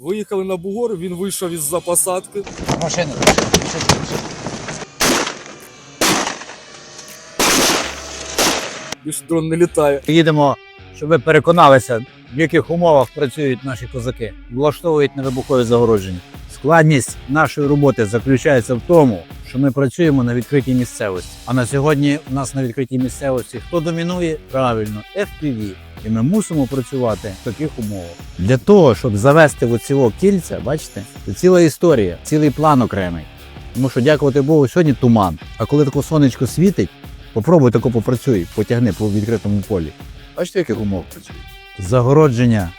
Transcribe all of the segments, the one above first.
Виїхали на бугор, він вийшов із-за посадки. Машина, машина, машина, машина. Більше дрон не літає. Їдемо, щоб ви переконалися, в яких умовах працюють наші козаки, влаштовують невибухові загородження. Складність нашої роботи заключається в тому, що ми працюємо на відкритій місцевості. А на сьогодні у нас на відкритій місцевості хто домінує? Правильно, FPV. І ми мусимо працювати в таких умовах. Для того, щоб завести в оцього кільця, бачите, це ціла історія, цілий план окремий. Тому що, дякувати Богу, сьогодні туман. А коли таке сонечко світить, попробуй тако попрацюй, потягни по відкритому полі. Бачите, яких умов працює? Загородження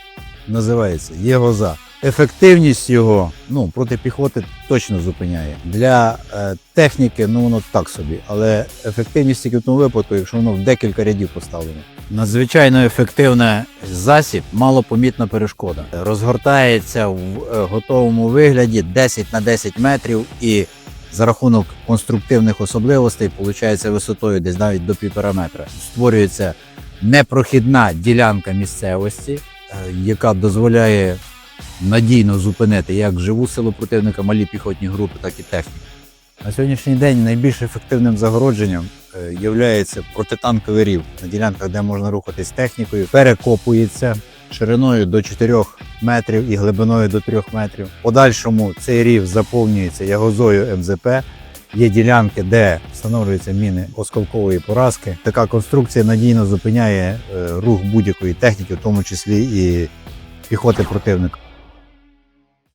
називається ЄГОЗа. Ефективність його ну, проти піхоти точно зупиняє. Для е, техніки ну воно так собі, але ефективність тільки в тому випадку, якщо воно в декілька рядів поставлено. Надзвичайно ефективний засіб, малопомітна перешкода. Розгортається в е, готовому вигляді 10 на 10 метрів і за рахунок конструктивних особливостей, виходить висотою десь навіть до півтора метра. Створюється непрохідна ділянка місцевості, е, яка дозволяє надійно зупинити як живу силу противника, малі піхотні групи, так і техніку. На сьогоднішній день найбільш ефективним загородженням є протитанковий рів на ділянках, де можна рухатись технікою, перекопується шириною до 4 метрів і глибиною до 3 метрів. Подальшому цей рів заповнюється ягозою МЗП. Є ділянки, де встановлюються міни осколкової поразки. Така конструкція надійно зупиняє е, рух будь-якої техніки, в тому числі і піхоти противника.